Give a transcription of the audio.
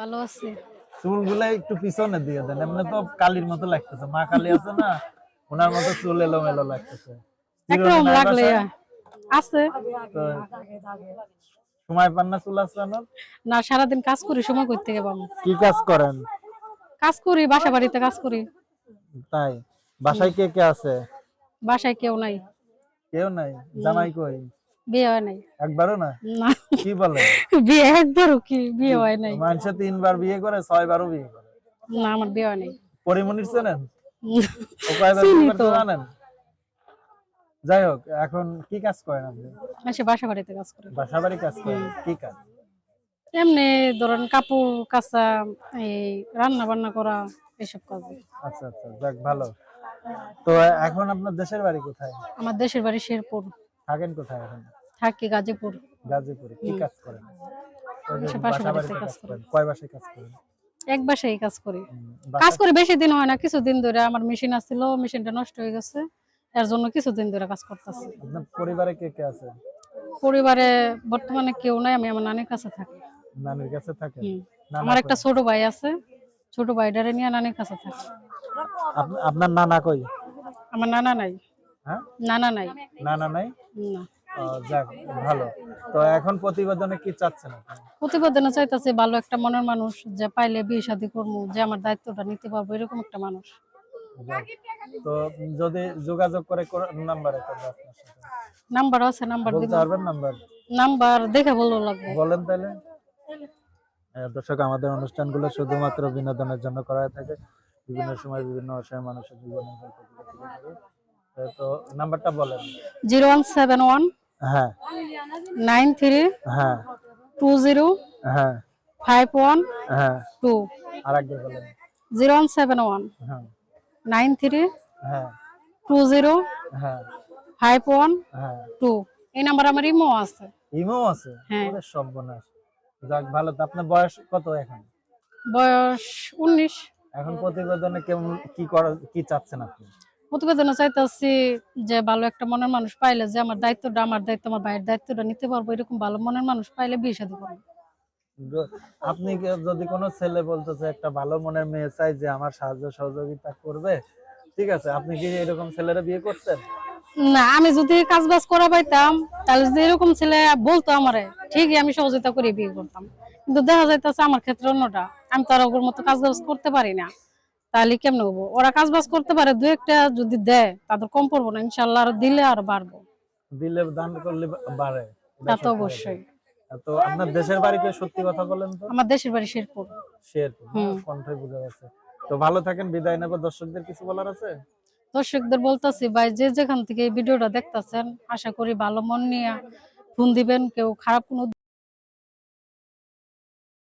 ভালো আছি। চুলগুলো একটু পিছনে দিয়ে দেন এমনি তো কালির মতো লাগতেছে মা কালী আছে না ওনার মতো চুল এলোমেলো লাগতেছে। একরকম লাগলে আছে। সময় পান না চুল আসানোর না সারাদিন কাজ করি সময় করতে গেলাম কি কাজ করেন? কাজ করি বাসা বাড়িতে কাজ করি। তাই বাসায় কে কে আছে? বাসায় কেউ নাই। কেউ নাই? জামাই কই? বিয়ে হয় নাই। একবারও না? না। কি বলে? বিয়ে একবারও কি বিয়ে হয় নাই? মানুষে তিনবার বিয়ে করে ছয় বিয়ে করে। না আমার বিয়ে হয় নাই। পরিমনির চেনেন? ও কয়বার বিয়ে জানেন? যাই হোক এখন কি কাজ করেন আপনি? সে বাসা বাড়িতে কাজ করে। বাসা বাড়ি কাজ করেন কি কাজ? এমনি ধরেন কাপড় কাচা এই রান্না বান্না করা এসব কাজ। আচ্ছা আচ্ছা যাক ভালো। তো এখন আপনার দেশের বাড়ি কোথায়? আমার দেশের বাড়ি শেরপুর। থাকেন কোথায় এখন? থাকি গাজীপুর। গাজীপুরে কি কাজ করেন? করেন? কয় বাসায় কাজ করেন? এক বাসায় কাজ করি। কাজ করি বেশি দিন হয় না কিছুদিন ধরে আমার মেশিন আসছিল মেশিনটা নষ্ট হয়ে গেছে। এর জন্য কিছুদিন ধরে কাজ করতেছি। আপনার পরিবারে কে কে আছে? পরিবারে বর্তমানে কেউ নাই আমি আমার নানির কাছে থাকি। নানির কাছে থাকেন? আমার একটা ছোট ভাই আছে ছোট ভাইটারে নিয়ে নানির কাছে থাকি। আপনার নানা কই? আমার নানা নাই। হ্যাঁ? নানা নাই। নানা নাই? না। যাক ভালো। তো এখন প্রতিবেদনে কি চাচ্ছেন প্রতিবেদনে চাইতেছে ভালো একটা মনের মানুষ যে পাইলে বিয়ে শাদী করব যে আমার দায়িত্বটা নিতে পারব এরকম একটা মানুষ। তো যদি যোগাযোগ করে নাম্বারে নাম্বার আছে নাম্বার বলতে পারবেন নাম্বার? নাম্বার দেখে বলল লাগবে। বলেন তাহলে দর্শক আমাদের অনুষ্ঠানগুলো শুধুমাত্র বিনোদনের জন্য করা হয়ে থাকে। বিভিন্ন সময় বিভিন্ন অসহায় মানুষের। আহ, তো নাম্বারটা বলেন। জিরো ওয়ান সেভেন ওয়ান হ্যাঁ। নাইন থ্রি হ্যাঁ। টু জিরো হ্যাঁ। ফাইভ ওয়ান হ্যাঁ। টু। আর একবার বলেন। Zero one seven one. হ্যাঁ। নাইন থ্রি হ্যাঁ। টু জিরো হ্যাঁ। ফাইভ ওয়ান হ্যাঁ। টু। এই নাম্বার আমার ইমো আছে। ইমো আছে? হ্যাঁ। সর্বনাশ। যাক ভালো তো। আপনার বয়স কত এখন? বয়স উনিশ। এখন প্রতিবেদনে কেমন কি করা কি চাচ্ছেন আপনি? প্রতিবেদনে চাইতেছি যে ভালো একটা মনের মানুষ পাইলে যে আমার দায়িত্বটা আমার দায়িত্ব আমার ভাইয়ের দায়িত্বটা নিতে পারব এরকম ভালো মনের মানুষ পাইলে বিয়ে করব। আপনি যদি কোনো ছেলে বলতেছে একটা ভালো মনের মেয়ে চাই যে আমার সাহায্য সহযোগিতা করবে ঠিক আছে? আপনি কি এরকম ছেলেরা বিয়ে করছেন? না আমি যদি কাজ বাজ করা পাইতাম তাহলে যদি এরকম ছেলে বলতো আমারে ঠিকই আমি সহযোগিতা করে বিয়ে করতাম। কিন্তু দেখা যাইতেছে আমার ক্ষেত্রে অন্যটা আমি তো আর ওর মতো কাজ বাজ করতে পারি না। তাহলে কেমন হব? ওরা কাজ বাজ করতে পারে দু একটা যদি দেয় তাদের কম পড়ব না ইনশাল্লাহ আর দিলে আর বাড়বো। দিলে দান করলে বাড়ে তা তো অবশ্যই। তো আপনার দেশের বাড়িতে সত্যি কথা বলেন তো? আমার দেশের বাড়ি শেরপুর। শের হুম। কণ্ঠে বোঝা যাচ্ছে। তো ভালো থাকেন বিদায় নেব। দর্শকদের কিছু বলার আছে? দর্শকদের বলতেছি ভাই যে যেখান থেকে এই ভিডিওটা দেখতাছেন আশা করি ভালো মন নিয়ে ফোন দিবেন কেউ খারাপ কোনো